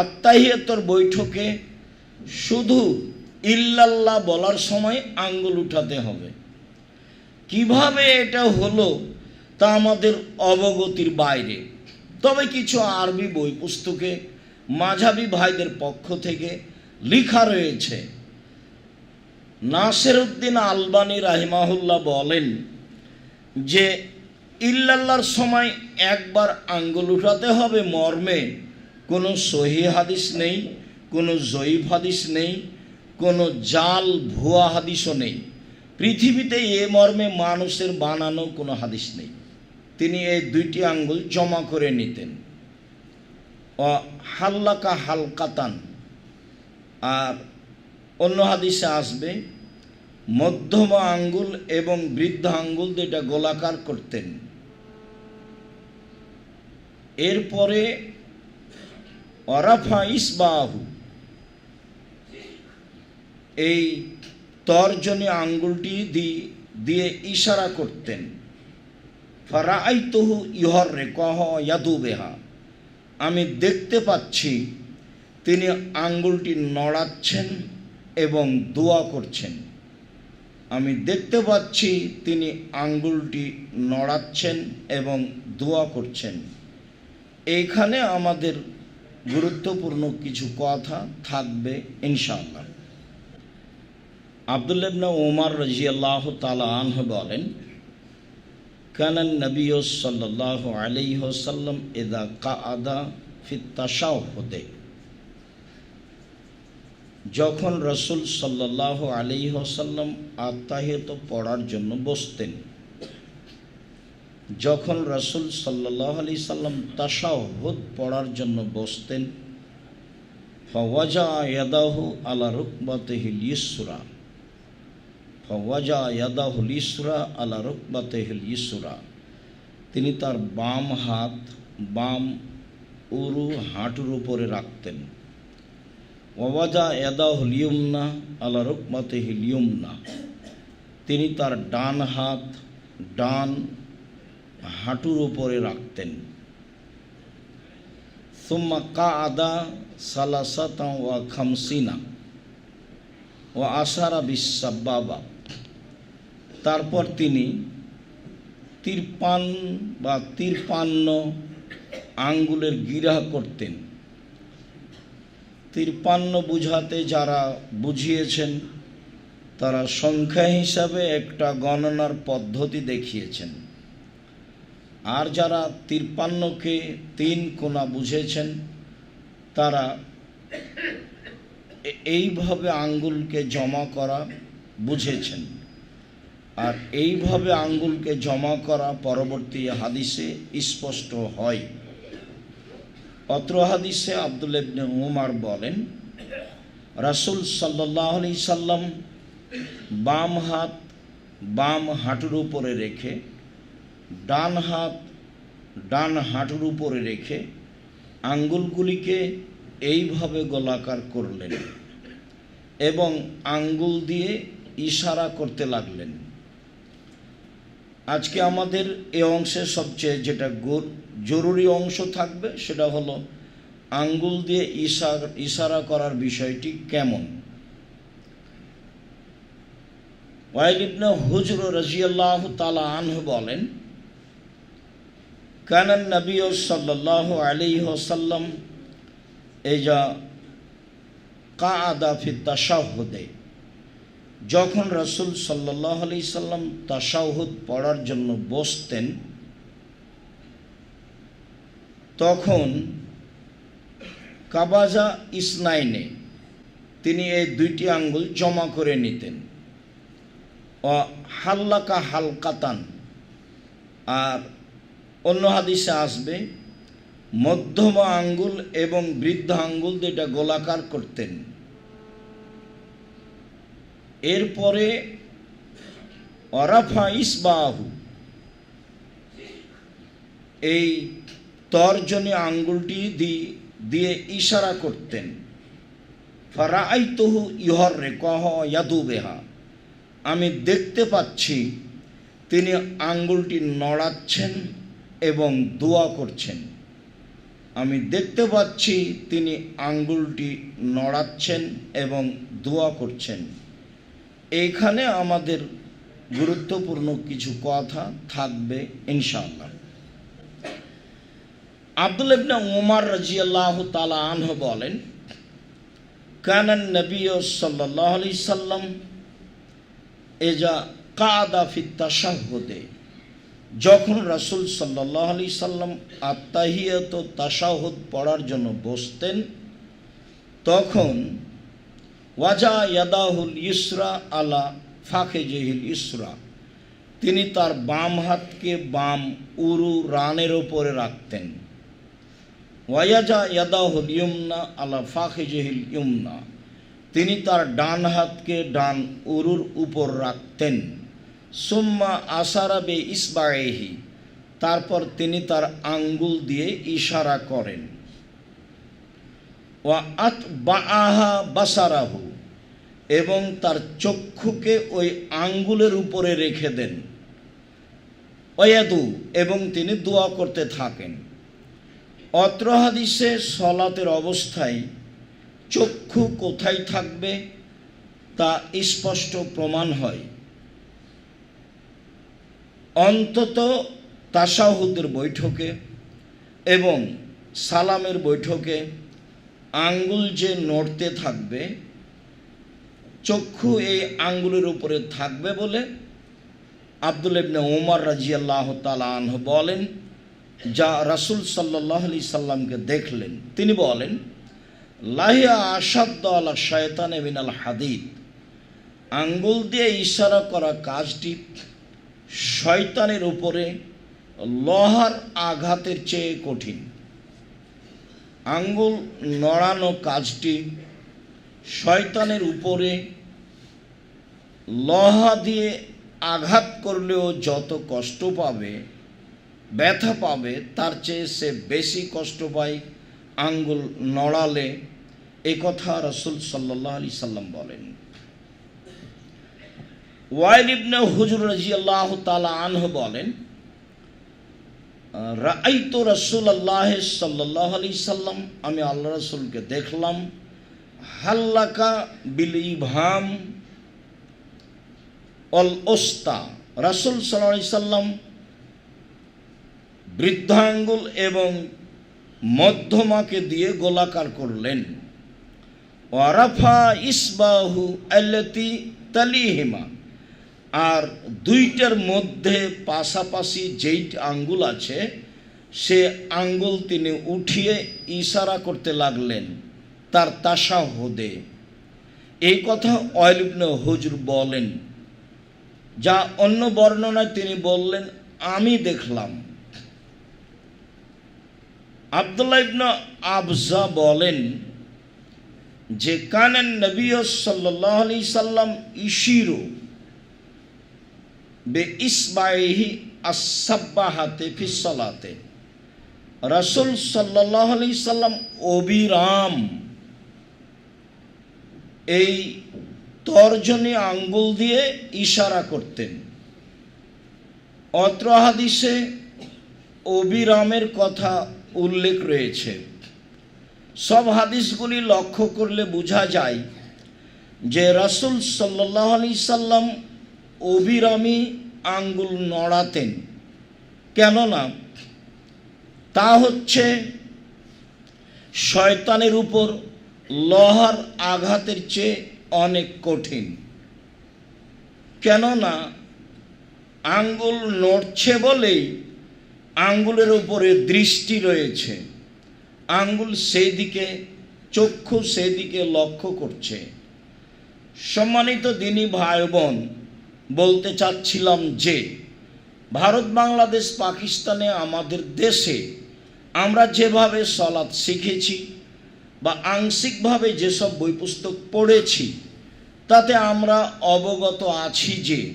আত্মাহিয়তর বৈঠকে শুধু ইল্লাল্লাহ বলার সময় আঙ্গুল উঠাতে হবে। কীভাবে এটা হলো তা আমাদের অবগতির বাইরে। তবে কিছু আরবি বই পুস্তকে মাঝাবি ভাইদের পক্ষ থেকে লেখা রয়েছে। নাসের উদ্দিন আলবানী রাহিমাহুল্লাহ বলেন যে ইল্লাল্লার সময় একবার আঙ্গুল উঠাতে হবে মর্মে কোনো সহি হাদিস নেই, কোনো জয়ীফ হাদিস নেই, কোনো জাল ভুয়া হাদিসও নেই। পৃথিবীতে এ মর্মে মানুষের বানানো কোনো হাদিস নেই। তিনি এই দুইটি আঙ্গুল জমা করে নিতেন। হাল্লাকা হালকাতান। আর অন্য হাদিসে আসবে, মধ্যম আঙ্গুল এবং বৃদ্ধ আঙ্গুল দুইটা গোলাকার করতেন। এরপরে অরাফা ইসবাহু। এই তর্জনী আঙ্গুলটি দিয়ে ইশারা করতেন। ফারাইতহু ইহর রে কহ ইয়াদু বেহা। আমি দেখতে পাচ্ছি তিনি আঙ্গুলটি নড়াচ্ছেন এবং দোয়া করছেন। আমি দেখতে পাচ্ছি তিনি আঙ্গুলটি নড়াচ্ছেন এবং দোয়া করছেন। এইখানে আমাদের গুরুত্বপূর্ণ কিছু কথা থাকবে, ইনশাআল্লাহ। আবদুল্লাবনা ওমার রাজিয়াল্লাহ তালা আনহ বলেন কানান নবী সাল্লাহ আলাইহ সাল্লাম এদা কা আদা ফিত্তাশাও হতে যখন রসুল সাল্লাহ আলাইহ সাল্লাম আত্মাহিত পড়ার জন্য বসতেন যখন রসুল সাল্লাহ আলি সাল্লাম তাসাহদ পড়ার জন্য বসতেন, ফওয়াজা ইয়াদাহু আলা রুকবাতেহিল ইসরা ফওয়াজা ইয়াদাহুল ইসরা আলা রুকবাতেহিল ইসরা তিনি তার বাম হাত, বাম উরু হাঁটুর উপরে রাখতেন। ওয়াজা ইয়াদাহুল ইয়ুমনা আলা রুকবাতেহিল ইয়ুমনা তিনি তার ডান হাত, ডান হাঁটুর উপরে রাখতেন। সুম্মা আদা সালাসাতা ওয়া খামসিনা ও আসারা বিশ্বাব্বাবা তারপর তিনি তিরপান বা তিরপান্ন আঙ্গুলের গিরা করতেন। তিরপান্ন বুঝাতে যারা বুঝিয়েছেন, তারা সংখ্যা হিসাবে একটা গণনার পদ্ধতি দেখিয়েছেন। আর যারা তিরপান্নকে তিন কোনা বুঝেছেন, তারা এইভাবে আঙ্গুলকে জমা করা বুঝেছেন। আর এইভাবে আঙ্গুলকে জমা করা পরবর্তী হাদিসে স্পষ্ট হয়। অত্র হাদিসে আব্দুল ইবনে উমার বলেন, রাসূল সাল্লাহ আলি সাল্লাম বাম হাত বাম হাঁটুর উপরে রেখে ডান হাত, ডান হাঁটুর উপরে রেখে আঙ্গুলগুলিকে এইভাবে গোলাকার করলেন এবং আঙ্গুল দিয়ে ইশারা করতে লাগলেন। আজকে আমাদের এ অংশে সবচেয়ে যেটা জরুরি অংশ থাকবে সেটা হলো আঙ্গুল দিয়ে ইশারা ইশারা করার বিষয়টি কেমন? ওয়াইল ইবনে হুজর রাজিয়াল্লাহ তালা আনহু বলেন কানান নবী সাল্লাহ আলাইহি ওয়াসাল্লাম এজা কাআদা ফি তাশাহুদে, যখন রসুল সাল্লাহ আলি সাল্লাম তাশাহুদ পড়ার জন্য বসতেন, তখন কাবাজা ইসনাইনে তিনি এই দুইটি আঙ্গুল জমা করে নিতেন। ও হাল্লাকা হালকাতান, আর অন্য হাদিসে আসবে, মধ্যম আঙ্গুল এবং বৃদ্ধ আঙ্গুল দুইটা গোলাকার করতেন। এরপরে, অরাফা ইসবাহু, এই তর্জনী আঙ্গুলটি দিয়ে ইশারা করতেন। ফারাইতহু ইহর রে কহ, ইয়াদু বেহা, আমি দেখতে পাচ্ছি তিনি আঙ্গুলটি নড়াচ্ছেন। এবং দোয়া করছেন। আমি দেখতে পাচ্ছি তিনি আঙ্গুলটি নড়াচ্ছেন এবং দোয়া করছেন। এইখানে আমাদের গুরুত্বপূর্ণ কিছু কথা থাকবে ইনশাআল্লাহ। আব্দুল ইবনে ওমর রাজিয়াল্লাহ তালা আনহ বলেন, কানান নবী সাল্লাহ আলি সাল্লাম এজা কাদা ফিত্তা শাহদে যখন রাসুল সাল্লাহ আলি সাল্লাম আত্মাহিয়ত তাসাহুদ পড়ার জন্য বসতেন, তখন ওয়াজা ইয়াদাহুল ইসরা আলা ফাঁকে জহিল ইসরা। তিনি তার বাম হাতকে বাম উরু রানের ওপরে রাখতেন। ওয়াজা ইয়াদাহুল ইয়ুমনা আলা ফাঁকে জহিল ইয়ুমনা তিনি তার ডান হাতকে ডান উরুর উপর রাখতেন। সুম্মা আসারাবে ইসবায়েহি তারপর তিনি তার আঙ্গুল দিয়ে ইশারা করেন। ওয়া আত বাআহা বাসারাহু, এবং তার চক্ষুকে ওই আঙ্গুলের উপরে রেখে দেন। ওয়াদু এবং তিনি দোয়া করতে থাকেন। অত্র হাদিসে সলাতের অবস্থায় চক্ষু কোথায় থাকবে তা স্পষ্ট প্রমাণ হয়। অন্তত তাসাহুদের বৈঠকে এবং সালামের বৈঠকে আঙ্গুল যে নড়তে থাকবে, চক্ষু এই আঙ্গুলের উপরে থাকবে বলে আব্দুল ইবনে ওমর রাজিয়াল্লাহ তালাহ বলেন, যা রাসুল সাল্লাহ আলি সাল্লামকে দেখলেন। তিনি বলেন, লাহিয়া আসাদ্দ আলা শয়তান মিনাল হাদিদ। আঙ্গুল দিয়ে ইশারা করা কাজটি শয়তানের উপরে লোহার আঘাতের চেয়ে কঠিন। আঙ্গুল নড়ানো কাজটি শয়তানের উপরে লহা দিয়ে আঘাত করলেও যত কষ্ট পাবে, ব্যথা পাবে, তার চেয়ে সে বেশি কষ্ট পায় আঙ্গুল নড়ালে। একথা কথা রসুল সাল্লাহ আলি সাল্লাম বলেন। ওয়াইল ইবনে হুজুর রাজিয়াল্লাহ তালা আনহ বলেন রাইতো রসুল আল্লাহ সাল্লাহ আলি সাল্লাম, আমি আল্লাহ রসুলকে দেখলাম, হাল্লাকা বিল ইভাম অল ওস্তা রাসুল সাল্লাহ সাল্লাম বৃদ্ধাঙ্গুল এবং মধ্যমাকে দিয়ে গোলাকার করলেন। ওয়ারাফা ইসবাহু আল্লতি তালিহিমা। আর দুইটার মধ্যে পাশাপাশি যেই আঙ্গুল আছে, সে আঙ্গুল তিনি উঠিয়ে ইশারা করতে লাগলেন, তার তাসা হদে। এই কথা অয়লিবনে হুজুর বলেন, যা অন্য বর্ণনায় তিনি বললেন, আমি দেখলাম। আবদুল্লাহ আবজা বলেন যে, কানেন নবী সাল্লাহ সাল্লাম ইশিরু বে ইসবাইহি আসাব্বাহাতে ফিসলাতে রসুল সাল্লাহ আলি সাল্লাম অবিরাম এই তর্জনী আঙ্গুল দিয়ে ইশারা করতেন। অত্র হাদিসে অবিরামের কথা উল্লেখ রয়েছে। সব হাদিসগুলি লক্ষ্য করলে বোঝা যায় যে রাসুল সাল্লাহ আলি সাল্লাম অবিরামী আঙ্গুল নড়াতেন। কেননা তা হচ্ছে শয়তানের উপর লোহার আঘাতের চেয়ে অনেক কঠিন। কেননা আঙ্গুল নড়ছে বলেই আঙ্গুলের উপরে দৃষ্টি রয়েছে। আঙ্গুল সেই দিকে, চক্ষু সেই দিকে লক্ষ্য করছে। সম্মানিত দিনী ভাই বোন বলতে চাচ্ছিলাম যে, ভারত, বাংলাদেশ, পাকিস্তানে আমাদের দেশে আমরা যেভাবে সলাৎ শিখেছি বা আংশিকভাবে যেসব বই পুস্তক পড়েছি, তাতে আমরা অবগত আছি যে,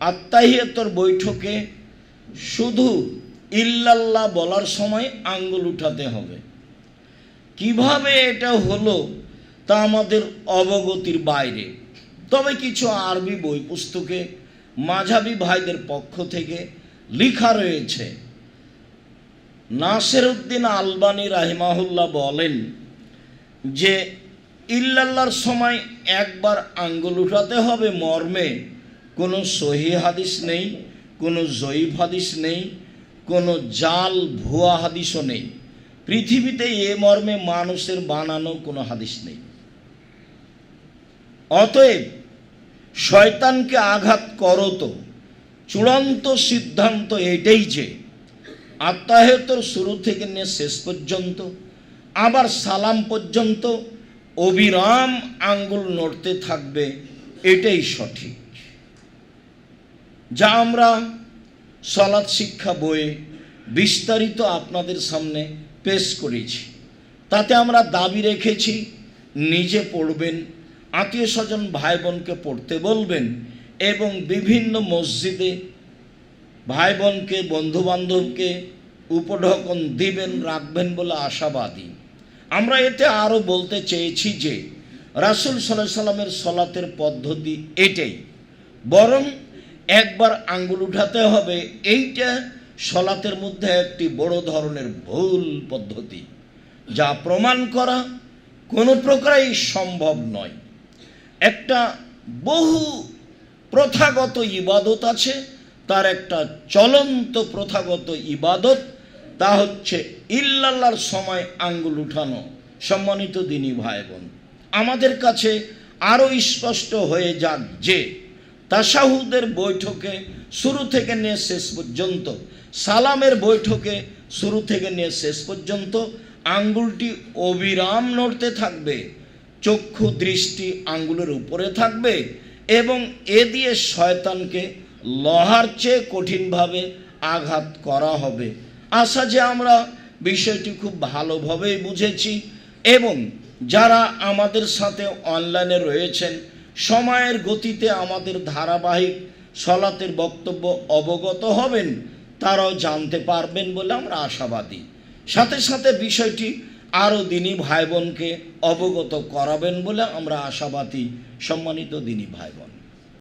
আত্মাহিয়তর বৈঠকে শুধু ইল্লাল্লাহ বলার সময় আঙ্গুল উঠাতে হবে। কীভাবে এটা হলো তা আমাদের অবগতির বাইরে। তবে কিছু আরবি বই পুস্তকে মাঝাবি ভাইদের পক্ষ থেকে লিখা রয়েছে। নাসের উদ্দিন আলবানী রাহিমাহুল্লাহ বলেন যে, ইল্লাল্লাহর সময় একবার আঙ্গুল উঠাতে হবে মর্মে। কোনো সহি হাদিস নেই, কোনো জয়ীফ হাদিস নেই, কোনো জাল ভুয়া হাদিসও নেই। পৃথিবীতে এ মর্মে মানুষের বানানো কোনো হাদিস নেই। অতএব শয়তানকে আঘাত করো তো। চূড়ান্ত সিদ্ধান্ত এটাই যে আত্মাহেতর শুরু থেকে নিয়ে শেষ পর্যন্ত, আবার সালাম পর্যন্ত অবিরাম আঙ্গুল নড়তে থাকবে, এটাই সঠিক। যা আমরা সলাৎ শিক্ষা বইয়ে বিস্তারিত আপনাদের সামনে পেশ করেছি, তাতে আমরা দাবি রেখেছি, নিজে পড়বেন আত্মীয় স্বজন ভাই বোনকে পড়তে বলবেন এবং বিভিন্ন মসজিদে ভাই বোনকে বন্ধু বান্ধবকে উপঢকন দিবেন, রাখবেন বলে আশাবাদী। আমরা এতে আরও বলতে চেয়েছি যে, রাসুল সাল্লাহ সাল্লামের সলাতের পদ্ধতি এটাই। বরং একবার আঙ্গুল উঠাতে হবে, এইটা সলাতের মধ্যে একটি বড় ধরনের ভুল পদ্ধতি। যা প্রমাণ করা কোনো প্রকারেই সম্ভব নয়। একটা বহু প্রথাগত ইবাদত আছে, তার একটা চলন্ত প্রথাগত ইবাদত, তা হচ্ছে ইল্লাল্লার সময় আঙ্গুল উঠানো। সম্মানিত দিনী ভাই বোন আমাদের কাছে আরও স্পষ্ট হয়ে যাক যে তাসাহুদের বৈঠকে শুরু থেকে নিয়ে শেষ পর্যন্ত, সালামের বৈঠকে শুরু থেকে নিয়ে শেষ পর্যন্ত আঙ্গুলটি অবিরাম নড়তে থাকবে। চক্ষু দৃষ্টি আঙ্গুলের উপরে থাকবে এবং এ দিয়ে শয়তানকে লহার চেয়ে কঠিনভাবে আঘাত করা হবে। আশা যে আমরা বিষয়টি খুব ভালোভাবেই বুঝেছি এবং যারা আমাদের সাথে অনলাইনে রয়েছেন, সময়ের গতিতে আমাদের ধারাবাহিক সলাতের বক্তব্য অবগত হবেন, তারাও জানতে পারবেন বলে আমরা আশাবাদী। সাথে সাথে বিষয়টি আরও দিনী ভাই বোনকে অবগত করাবেন বলে আমরা আশাবাদী সম্মানিত দিনী ভাই বোন